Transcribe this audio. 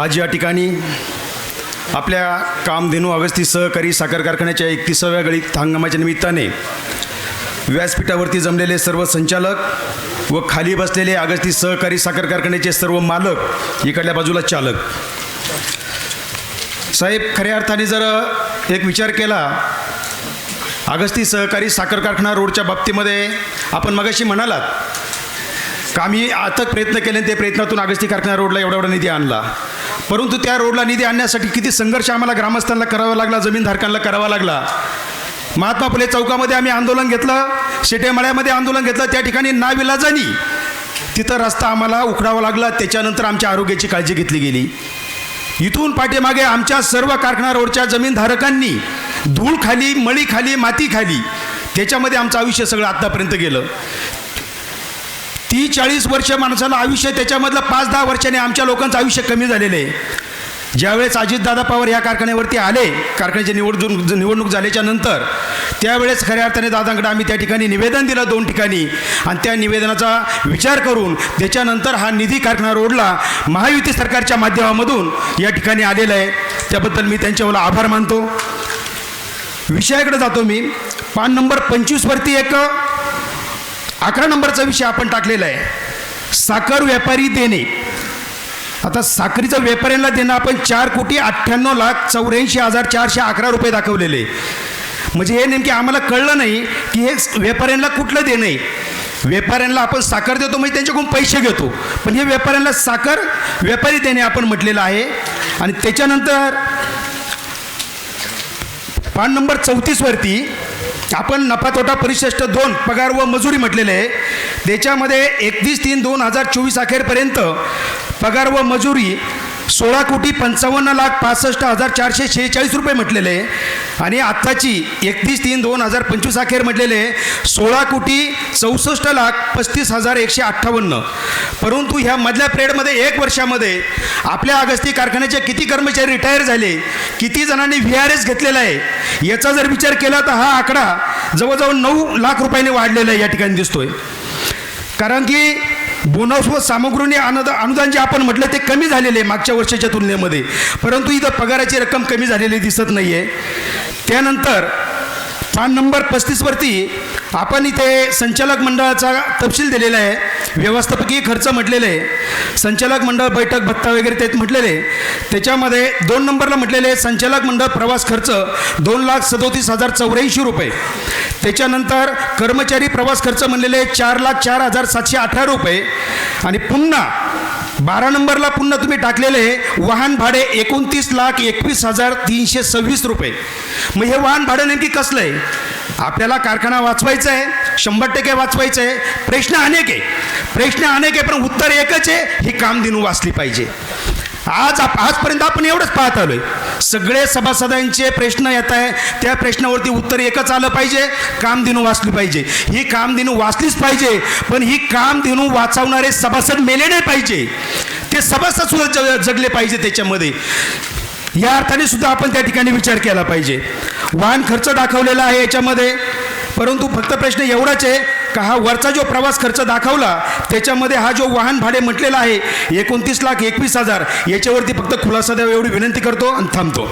आज या ठिकाणी आपल्या कामधेनू अगस्ती सहकारी साखर कारखान्याच्या एकतीसाव्या गळीत हंगामाच्या निमित्ताने व्यासपीठावरती जमलेले सर्व संचालक व खाली बसलेले अगस्ती सहकारी साखर कारखान्याचे सर्व मालक इकडल्या बाजूला चालक. साहेब खऱ्या अर्थाने जर एक विचार केला अगस्ती सहकारी साखर कारखाना रोडच्या बाबतीमध्ये आपण मगाशी म्हणालात का आम्ही अथक प्रयत्न केले ते त्या प्रयत्नातून आगस्ती कारखाना रोडला एवढा एवढा निधी आणला. परंतु त्या रोडला निधी आणण्यासाठी किती संघर्ष आम्हाला ग्रामस्थांना करावा लागला जमीनधारकांना करावा लागला. महात्मा फुले चौकामध्ये आम्ही आंदोलन घेतलं शेटेमाळ्यामध्ये आंदोलन घेतलं त्या ठिकाणी नाविलाजानी तिथं रस्ता आम्हाला उखडावा लागला त्याच्यानंतर आमच्या आरोग्याची काळजी घेतली गेली. इथून पाठीमागे आमच्या सर्व कारखाना रोडच्या जमीनधारकांनी धूळ खाली मळी खाली माती खाली त्याच्यामध्ये आमचं आयुष्य सगळं आत्तापर्यंत गेलं. ती चाळीस वर्ष माणसाला आयुष्य त्याच्यामधलं पाच दहा वर्षाने आमच्या लोकांचं आयुष्य कमी झालेलं आहे. ज्यावेळेस अजितदादा पवार या कारखान्यावरती आले कारखान्याची निवडणूक निवडणूक झाल्याच्यानंतर त्यावेळेस खऱ्या अर्थाने दादांकडे आम्ही त्या ठिकाणी निवेदन दिलं दोन ठिकाणी. आणि त्या निवेदनाचा विचार करून त्याच्यानंतर हा निधी कारखाना रोडला महायुती सरकारच्या माध्यमामधून या ठिकाणी आलेला आहे. त्याबद्दल मी त्यांच्यावर आभार मानतो. विषयाकडे जातो मी. पान नंबर पंचवीसवरती एक अकरा नंबरचा विषय आपण टाकलेला आहे. साखर व्यापारी देणे. आता साखरीचा व्यापाऱ्यांना देणं आपण चार कोटी अठ्ठ्याण्णव लाख चौऱ्याऐंशी हजार चारशे अकरा रुपये दाखवलेले. म्हणजे हे नेमके आम्हाला कळलं नाही की हे व्यापाऱ्यांना कुठलं देणं आहे. व्यापाऱ्यांना आपण साखर देतो म्हणजे त्यांच्याकडून पैसे घेतो. पण हे व्यापाऱ्यांना साखर व्यापारी देणे आपण म्हटलेलं आहे. आणि त्याच्यानंतर पान नंबर चौतीसवरती आपण नफा तोटा परिशिष्ट दोन पगार व मजुरी म्हटलेले आहे. त्याच्यामध्ये एकतीस तीन दोन हजार चोवीस अखेरपर्यंत पगार व मजुरी सोळा कोटी पंचावन्न लाख पासष्ट हजार चारशे शेहेचाळीस रुपये म्हटलेले आहे. आणि आत्ताची एकतीस तीन दोन हजार पंचवीस अखेर म्हटलेले आहे. सोळा कोटी चौसष्ट लाख पस्तीस हजार एकशे अठ्ठावन्न. परंतु ह्या मधल्या पिरियडमध्ये एक वर्षामध्ये आपल्या अगस्ती कारखान्याचे किती कर्मचारी रिटायर झाले? किती जणांनी व्ही आर एस घेतलेला आहे? याचा जर विचार केला तर हा आकडा जवळजवळ नऊ लाख रुपयाने वाढलेला आहे या ठिकाणी दिसतोय. कारण की बोनस व सामग्रीने अनुदा अनुदान जे आपण म्हटलं ते कमी झालेले आहे मागच्या वर्षाच्या तुलनेमध्ये. परंतु इथं पगाराची रक्कम कमी झालेली दिसत नाही आहे त्यानंतर पान नंबर पस्तीसवरती आपण इथे संचालक मंडळाचा तपशील दिलेला आहे. व्यवस्थापकीय खर्च म्हटलेले आहे. संचालक मंडळ बैठक भत्ता वगैरे ते म्हटलेले आहे. त्याच्यामध्ये दोन नंबरला म्हटलेले आहे संचालक मंडळ प्रवास खर्च दोन लाख सदोतीस हजार चौऱ्याऐंशी रुपये. त्याच्यानंतर कर्मचारी प्रवास खर्च म्हणलेले चार लाख चार हजार सातशे अठरा रुपये. आणि पुन्हा बारा नंबरला पुन्हा तुम्ही टाकलेले वाहन भाडे एकोणतीस लाख एकवीस हजार तीनशे सव्वीस रुपये. मग हे वाहन भाडं नेमकी कसलं आहे? आपल्याला कारखाना वाचवायचा आहे शंभर टक्के वाचवायचं आहे. प्रश्न अनेक आहे. प्रश्न अनेक आहे पण उत्तर एकच आहे ही कामधेनू वाचली पाहिजे. आज आप आजपर्यंत आपण एवढंच पाहत आलोय. सगळे सभासदांचे प्रश्न येत आहे. त्या प्रश्नावरती उत्तर एकच आलं पाहिजे कामधेनू वाचली पाहिजे. ही कामधेनू वाचलीच पाहिजे पण ही कामधेनू वाचवणारे सभासद मेले नाही पाहिजे. ते सभासद सुद्धा जग जगले पाहिजे त्याच्यामध्ये. या अर्थाने सुद्धा आपण त्या ठिकाणी विचार केला पाहिजे. वाहन खर्च दाखवलेला आहे याच्यामध्ये परंतु फक्त प्रश्न एवढाच आहे का हा वरचा जो प्रवास खर्च दाखवला त्याच्यामध्ये हा जो वाहन भाडे म्हटलेला आहे एकोणतीस लाख एकवीस हजार याच्यावरती फक्त खुलासा द्यावा एवढी विनंती करतो आणि थांबतो.